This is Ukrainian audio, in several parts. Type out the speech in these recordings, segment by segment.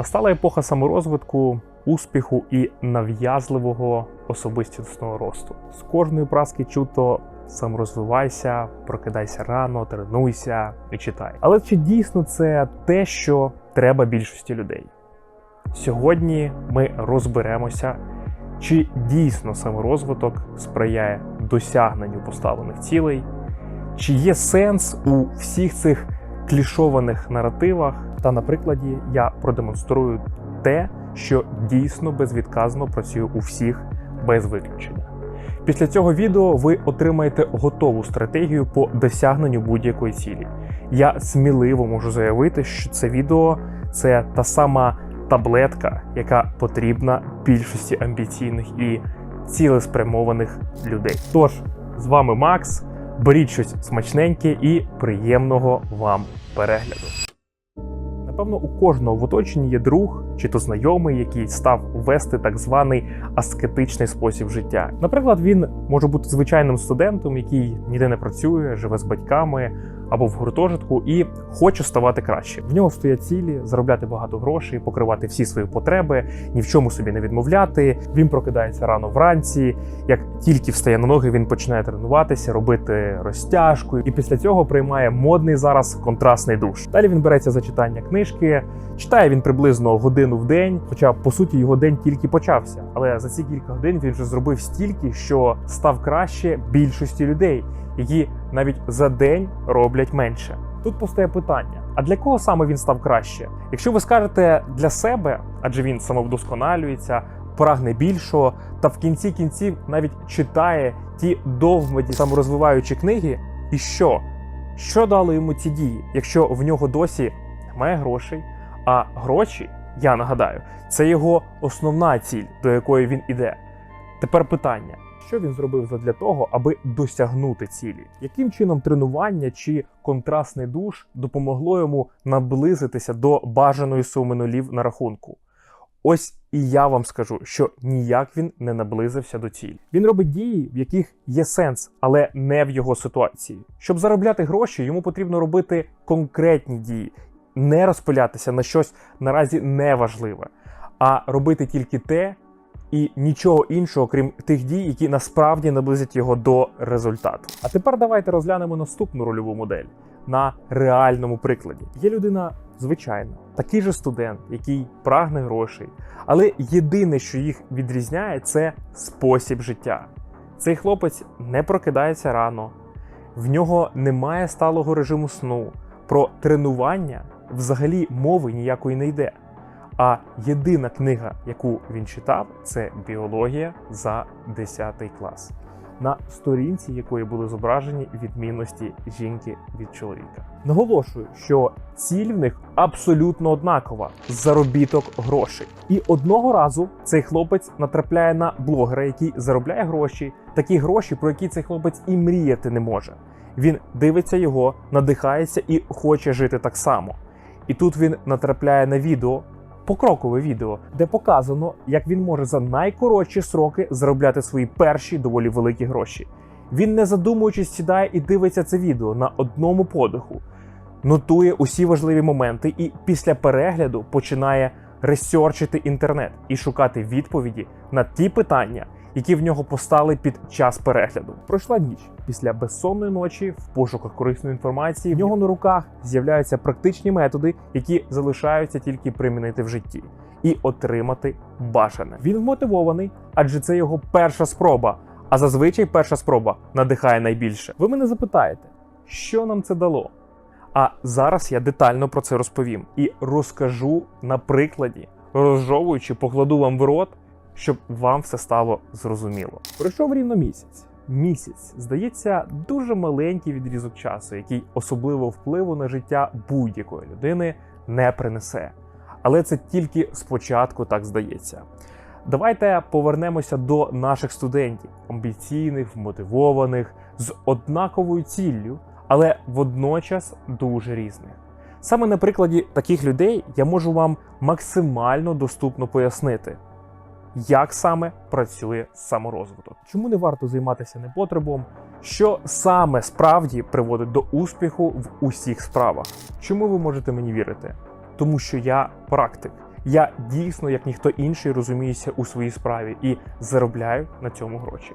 Настала епоха саморозвитку, успіху і нав'язливого особистісного росту. З кожної праски чуто саморозвивайся, прокидайся рано, тренуйся і читай. Але чи дійсно це те, що треба більшості людей? Сьогодні ми розберемося, чи дійсно саморозвиток сприяє досягненню поставлених цілей, чи є сенс у всіх цих клішованих наративах. Та на прикладі я продемонструю те, що дійсно безвідказно працює у всіх без виключення. Після цього відео ви отримаєте готову стратегію по досягненню будь-якої цілі. Я сміливо можу заявити, що це відео це та сама таблетка, яка потрібна більшості амбіційних і цілеспрямованих людей. Тож з вами Макс. Беріть щось смачненьке і приємного вам перегляду. Напевно, у кожного в оточенні є друг чи то знайомий, який став вести так званий аскетичний спосіб життя. Наприклад, він може бути звичайним студентом, який ніде не працює, живе з батьками або в гуртожитку і хоче ставати краще. В нього стоять цілі заробляти багато грошей, покривати всі свої потреби, ні в чому собі не відмовляти. Він прокидається рано вранці. Як тільки встає на ноги, він починає тренуватися, робити розтяжку, і після цього приймає модний зараз контрастний душ. Далі він береться за читання книжки. Читає він приблизно годину в день, хоча по суті його день тільки почався. Але за ці кілька годин він вже зробив стільки, що став краще більшості людей, які навіть за день роблять менше. Тут постає питання: а для кого саме він став краще? Якщо ви скажете для себе, адже він самовдосконалюється, прагне більшого, та в кінці кінців навіть читає ті довгмаді саморозвиваючі книги, і що? Що дали йому ці дії, якщо в нього досі немає грошей? А гроші, я нагадаю, це його основна ціль, до якої він іде. Тепер питання: що він зробив задля того, аби досягнути цілі? Яким чином тренування чи контрастний душ допомогло йому наблизитися до бажаної суми нулів на рахунку? Ось і я вам скажу, що ніяк він не наблизився до цілі. Він робить дії, в яких є сенс, але не в його ситуації. Щоб заробляти гроші, йому потрібно робити конкретні дії, не розпилятися на щось наразі неважливе, а робити тільки те і нічого іншого, крім тих дій, які насправді наблизять його до результату. А тепер давайте розглянемо наступну рольову модель на реальному прикладі. Є людина звичайна, такий же студент, який прагне грошей, але єдине, що їх відрізняє, це спосіб життя. Цей хлопець не прокидається рано, в нього немає сталого режиму сну. Про тренування взагалі мови ніякої не йде. А єдина книга, яку він читав, це біологія за 10 клас, на сторінці якої були зображені відмінності жінки від чоловіка. Наголошую, що ціль в них абсолютно однакова заробіток грошей. І одного разу цей хлопець натрапляє на блогера, який заробляє гроші, такі гроші, про які цей хлопець і мріяти не може. Він дивиться його, надихається і хоче жити так само. І тут він натрапляє на відео, покрокове відео, де показано, як він може за найкоротші сроки заробляти свої перші доволі великі гроші. Він, не задумуючись, сідає і дивиться це відео на одному подиху, нотує усі важливі моменти, і після перегляду починає ресерчити інтернет і шукати відповіді на ті питання, які в нього постали під час перегляду. Пройшла ніч після безсонної ночі в пошуках корисної інформації. В нього на руках з'являються практичні методи, які залишаються тільки примінити в житті і отримати бажане. Він вмотивований, адже це його перша спроба. А зазвичай перша спроба надихає найбільше. Ви мене запитаєте, що нам це дало? А зараз я детально про це розповім і розкажу на прикладі, розжовуючи, покладу вам в рот, щоб вам все стало зрозуміло. Пройшов рівно місяць. Місяць здається дуже маленький відрізок часу, який особливо впливу на життя будь-якої людини не принесе. Але це тільки спочатку так здається. Давайте повернемося до наших студентів, амбіційних, вмотивованих, з однаковою ціллю, але водночас дуже різних. Саме на прикладі таких людей я можу вам максимально доступно пояснити, як саме працює саморозвиток. Чому не варто займатися непотребом? Що саме справді приводить до успіху в усіх справах? Чому ви можете мені вірити? Тому що я практик. я дійсно, як ніхто інший, розуміюся у своїй справі і заробляю на цьому гроші.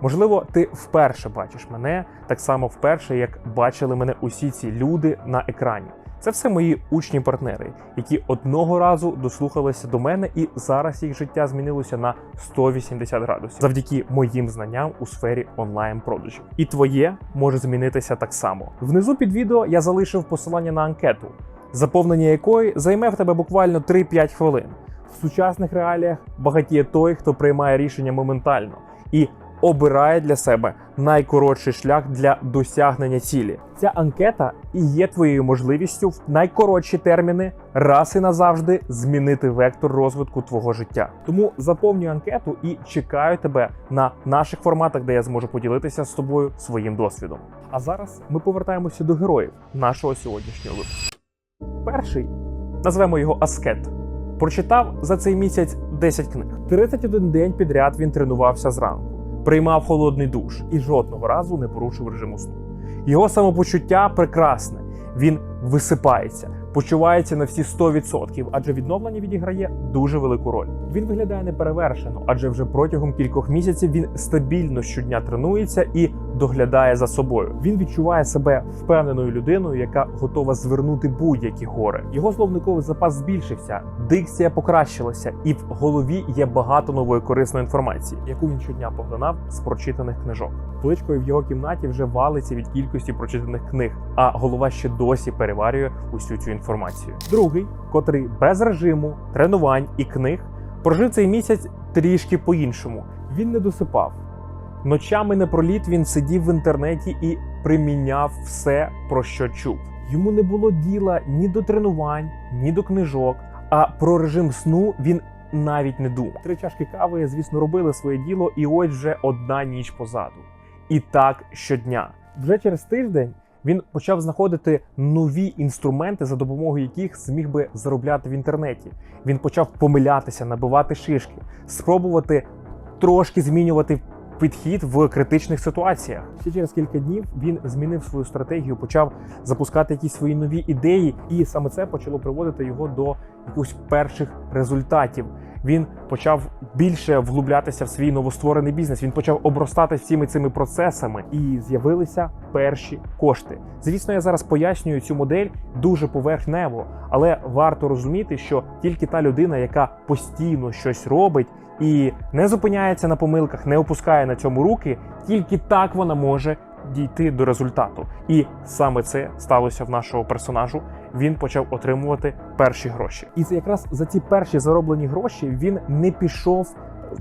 Можливо, ти вперше бачиш мене так само вперше, як бачили мене усі ці люди на екрані. Це все мої учні-партнери, які одного разу дослухалися до мене, і зараз їх життя змінилося на 180 градусів завдяки моїм знанням у сфері онлайн-продажів. І твоє може змінитися так само. Внизу під відео я залишив посилання на анкету, заповнення якої займе в тебе буквально 3-5 хвилин. В сучасних реаліях багатіє той, хто приймає рішення моментально і обирає для себе найкоротший шлях для досягнення цілі. Ця анкета і є твоєю можливістю в найкоротші терміни раз і назавжди змінити вектор розвитку твого життя. Тому заповнюй анкету і чекаю тебе на наших форматах, де я зможу поділитися з тобою своїм досвідом. А зараз ми повертаємося до героїв нашого сьогоднішнього випуску. Перший назвемо його Аскет. Прочитав за цей місяць 10 книг. 31 день підряд він тренувався зранку, приймав холодний душ і жодного разу не порушив режиму сну. Його самопочуття прекрасне. Він висипається, почувається на всі 100%, адже відновлення відіграє дуже велику роль. Він виглядає неперевершено, адже вже протягом кількох місяців він стабільно щодня тренується і доглядає за собою. Він відчуває себе впевненою людиною, яка готова звернути будь-які гори. Його словниковий запас збільшився, дикція покращилася, і в голові є багато нової корисної інформації, яку він щодня поглинав з прочитаних книжок. Поличкою в його кімнаті вже валиться від кількості прочитаних книг, а голова ще досі переварює усю цю інформацію. Другий, котрий без режиму, тренувань і книг, прожив цей місяць трішки по-іншому. Він не досипав. Ночами напроліт він сидів в інтернеті і приміняв все, про що чув. Йому не було діла ні до тренувань, ні до книжок. А про режим сну він навіть не думав. Три чашки кави, звісно, робили своє діло, і ось вже одна ніч позаду. І так щодня. Вже через тиждень він почав знаходити нові інструменти, за допомогою яких зміг би заробляти в інтернеті. Він почав помилятися, набивати шишки, спробувати трошки змінювати підхід в критичних ситуаціях. Ще через кілька днів він змінив свою стратегію, почав запускати якісь свої нові ідеї, і саме це почало приводити його до якихось перших результатів. Він почав більше вглублятися в свій новостворений бізнес. Він почав обростати всіми цими процесами, і з'явилися перші кошти. Звісно, я зараз пояснюю цю модель дуже поверхнево, але варто розуміти, що тільки та людина, яка постійно щось робить і не зупиняється на помилках, не опускає на цьому руки, тільки так вона може дійти до результату. І саме це сталося в нашого персонажу. Він почав отримувати перші гроші. І це якраз за ці перші зароблені гроші він не пішов.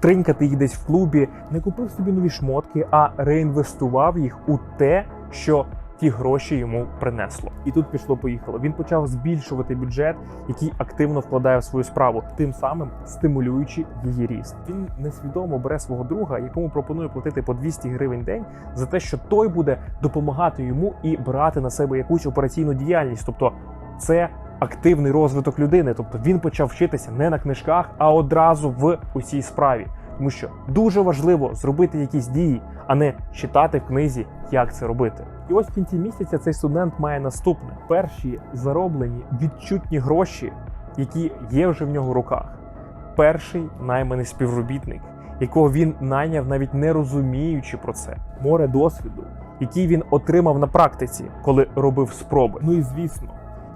Тринькати їх десь в клубі, не купив собі нові шмотки, а реінвестував їх у те, що ті гроші йому принесло. І тут пішло поїхало. Він почав збільшувати бюджет, який активно вкладає в свою справу, тим самим стимулюючи її ріст. Він несвідомо бере свого друга, якому пропонує платити по 200 гривень день за те, що той буде допомагати йому і брати на себе якусь операційну діяльність. Тобто, це активний розвиток людини. Тобто він почав вчитися не на книжках, а одразу в усій справі. Тому що дуже важливо зробити якісь дії, а не читати в книзі, як це робити. І ось в кінці місяця цей студент має наступне: перші зароблені відчутні гроші, які є вже в нього в руках. Перший найманий співробітник, якого він найняв, навіть не розуміючи про це, море досвіду, який він отримав на практиці, коли робив спроби. Ну і звісно,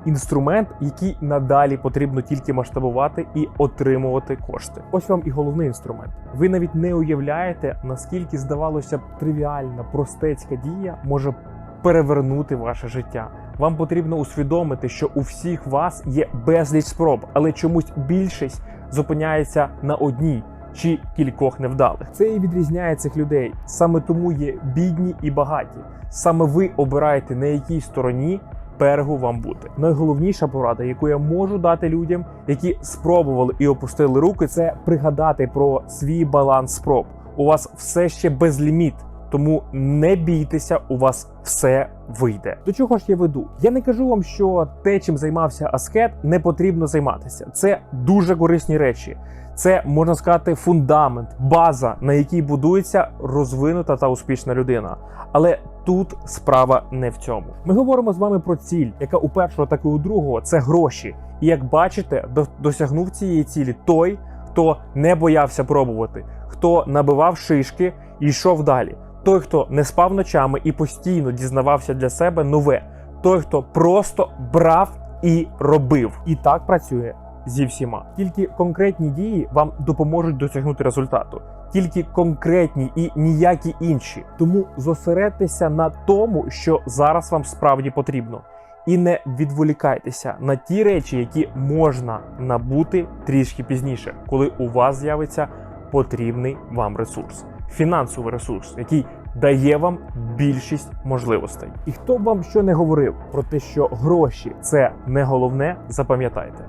інструмент, який надалі потрібно тільки масштабувати і отримувати кошти. Ось вам і головний інструмент. Ви навіть не уявляєте, наскільки здавалося б тривіальна, простецька дія може перевернути ваше життя. Вам потрібно усвідомити, що у всіх вас є безліч спроб, але чомусь більшість зупиняється на одній чи кількох невдалих. Це і відрізняє цих людей. Саме тому є бідні і багаті. Саме ви обираєте на якій стороні берегу вам бути. Найголовніша порада, яку я можу дати людям, які спробували і опустили руки, це пригадати про свій баланс спроб. У вас все ще безліміт. Тому не бійтеся, у вас все вийде. До чого ж я веду? Я не кажу вам, що те, чим займався Аскет, не потрібно займатися. Це дуже корисні речі. Це можна сказати фундамент, база, на якій будується розвинута та успішна людина. Але тут справа не в цьому. Ми говоримо з вами про ціль, яка у першого, так і у другого це гроші. І як бачите, до- досягнув цієї цілі той, хто не боявся пробувати, хто набивав шишки і йшов далі. Той, хто не спав ночами і постійно дізнавався для себе нове. Той, хто просто брав і робив. І так працює зі всіма. Тільки конкретні дії вам допоможуть досягнути результату. Тільки конкретні і ніякі інші. Тому зосередьтеся на тому, що зараз вам справді потрібно. І не відволікайтеся на ті речі, які можна набути трішки пізніше, коли у вас з'явиться потрібний вам ресурс, фінансовий ресурс, який дає вам більшість можливостей. І хто б вам що не говорив про те, що гроші це не головне, запам'ятайте.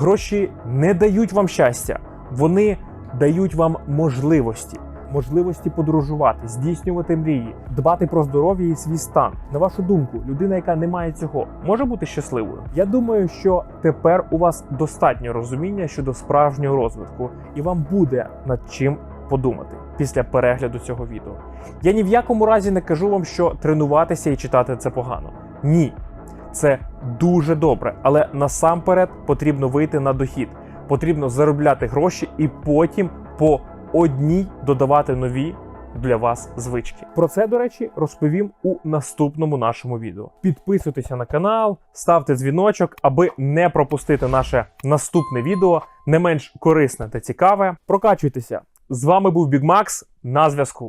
Гроші не дають вам щастя, вони дають вам можливості. Можливості подорожувати, здійснювати мрії, дбати про здоров'я і свій стан. На вашу думку, людина, яка не має цього, може бути щасливою. Я думаю, що тепер у вас достатньо розуміння щодо справжнього розвитку, і вам буде над чим подумати після перегляду цього відео. Я ні в якому разі не кажу вам, що тренуватися і читати це погано. Ні, це дуже добре, але насамперед потрібно вийти на дохід. Потрібно заробляти гроші і потім по одній додавати нові для вас звички. Про це, до речі, розповім у наступному нашому відео. Підписуйтеся на канал, ставте дзвіночок, аби не пропустити наше наступне відео, не менш корисне та цікаве. Прокачуйтеся. З вами був Біг Макс на зв'язку.